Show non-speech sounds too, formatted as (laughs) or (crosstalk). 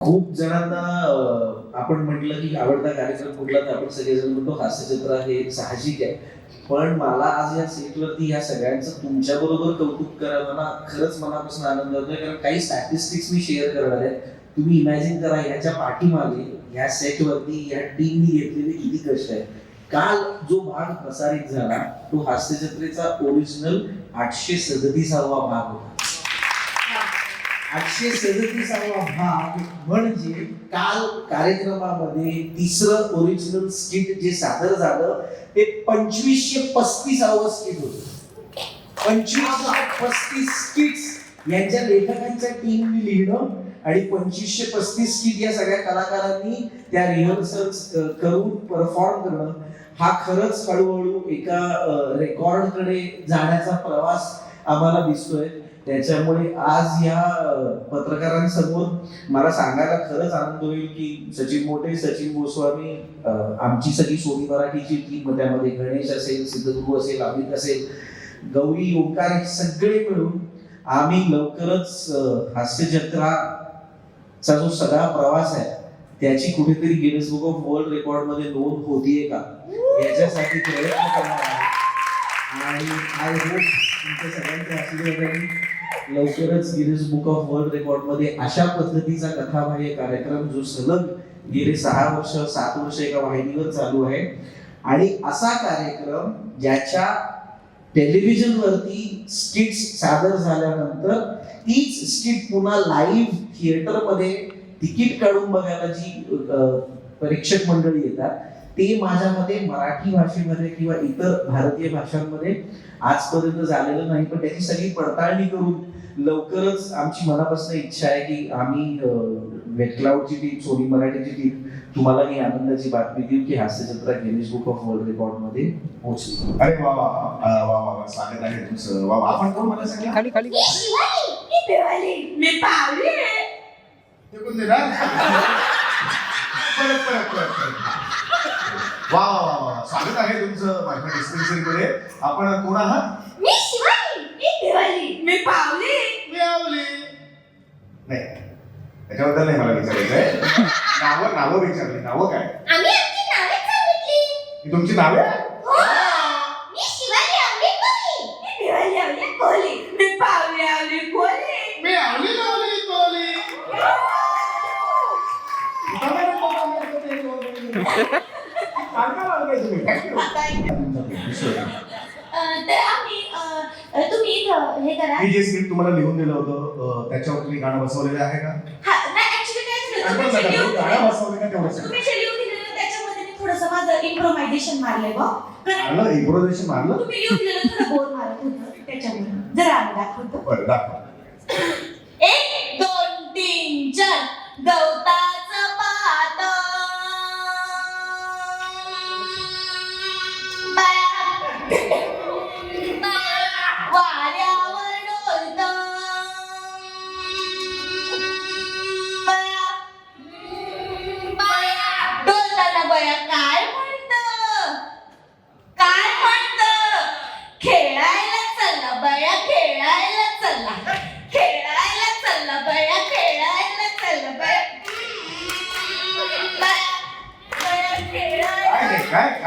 खूप जणांना आपण म्हटलं की आवडता कार्यक्रम कुठला तर आपण सगळेजण म्हणतो हास्यचित्र हे साहजिक आहे. पण मला आज या सीटवरती ह्या सगळ्यांचं तुमच्या बरोबर कौतुक करायला ना खरंच मनापासून आनंद होतोय. कारण काही स्टॅटिस्टिक्स मी शेअर करणार आहे. तुम्ही इमॅजिन करा ह्याच्या पाठीमागे ह्या सेटवरती ह्या टीमनी घेतलेले किती कष्ट आहे काल जो भाग प्रसारित झाला तो हास्यचत्रेचा ओरिजिनल आठशे सदतीसावा भाग होता. आठशे सदतीसावा भाग म्हणजे काल कार्यक्रमामध्ये तिसरं ओरिजिनल स्किट जे सादर झालं ते पंचवीसशे पस्तीसावं स्किट होत. पंचवीसशे पस्तीस स्किट्स यांच्या लेखकांच्या टीमने लिहिणं आणि पंचवीसशे पस्तीस स्किट या सगळ्या कलाकारांनी त्या रिहर्सल्स करून परफॉर्म करणं हा खरंच हळूहळू एका रेकॉर्डकडे जाण्याचा प्रवास आम्हाला दिसतोय. त्याच्यामुळे आज या पत्रकारांसमोर मला सांगायला खरंच आनंद होईल की सचिन मोठे सचिन गोस्वामी आमची सगळी सोनी मराठीची टीम त्यामध्ये गणेश असेल सिद्धगुरु असेल अमित असेल गौरी ओंकार हे सगळे मिळून आम्ही लवकरच अ, हास्यजत्राचा जो सगळा प्रवास आहे त्याची कुठेतरी गिनेस बुक ऑफ वर्ल्ड रेकॉर्डमध्ये नोंद होतीये का? याच्यासाठी प्रयत्न करणार आहे. आणि आय होप तुमच्या सगळ्यांच्या आशीर्वादाने लवकरच गिरीज बुक ऑफ वर्ल्ड रेकॉर्डमध्ये अशा पद्धतीचा कथाबाह्य कार्यक्रम जो सलग गेले सहा वर्ष सात वर्ष एका वाहिनीवर चालू आहे. आणि असा कार्यक्रम ज्याच्या टेलिव्हिजन वरती स्किट्स सादर झाल्यानंतर तीच स्किट पुन्हा लाईव्ह थिएटरमध्ये तिकीट काढून बघायला जी परीक्षक मंडळी येतात ते माझ्या मते मराठी भाषेमध्ये किंवा इतर भारतीय भाषांमध्ये आजपर्यंत झालेलं नाही पण त्याची सगळी पडताळणी करून लवकरच आमची मनापासून इच्छा आहे की आम्ही वेटक्लाउडची टीम सोनी मराठीची टीम तुम्हाला ही आनंदाची बातमी देऊ की हास्यचित्र गिनीज बुक ऑफ वर्ल्ड रेकॉर्डमध्ये पोहोचली. अरे वा वा वा वा स्वागत आहे तुमचं. वा आपण कोण मला सांगा खाली खाली. मी पावली आहे. ते कोण देणार (laughs) परत परत परत परत. वा वा वा वा स्वागत आहे तुमचं माझ्या डिस्पेन्सरी मध्ये आपण कोण आहात? मी शिवानी मी देवाली. मी पावली. मिळवली. नाही त्याच्याबद्दल नाही मला विचारायचं आहे नावं नावं विचारली. नावं काय? आम्ही आमची नावे सांगितली. ही तुमची नावे? हो. मी शिवानी आवली कोली. मी देवाली आवली कोली. मी पावली आवली कोली. मी आवली लावली कोली तर आम्ही अं, तुम्ही इथं हे करा. मी जे स्क्रिप्ट तुम्हाला लिहून दिलं होतं अं, त्याच्यावर तुम्ही गाणं बसवलेलं आहे का? हा नाही ऍक्च्युली काय झालं आपण तुम्ही जे नका लिहून करू, गाणं बसवलं का तेवढं सांगा. तुम्ही जे लिहून दिलेलं त्याच्यामध्ये मी थोडंसं माझं इम्प्रोव्हायझेशन मारलंय बा कारण मारलं इम्प्रोव्हायझेशन मारलं? तुम्ही लिहून दिलेलं थोडं बोर मारत होतं त्याच्यामुळे. जरा आम्ही दाखवतो. बरं दाखवा. एक दोन तीन चार. गवताचं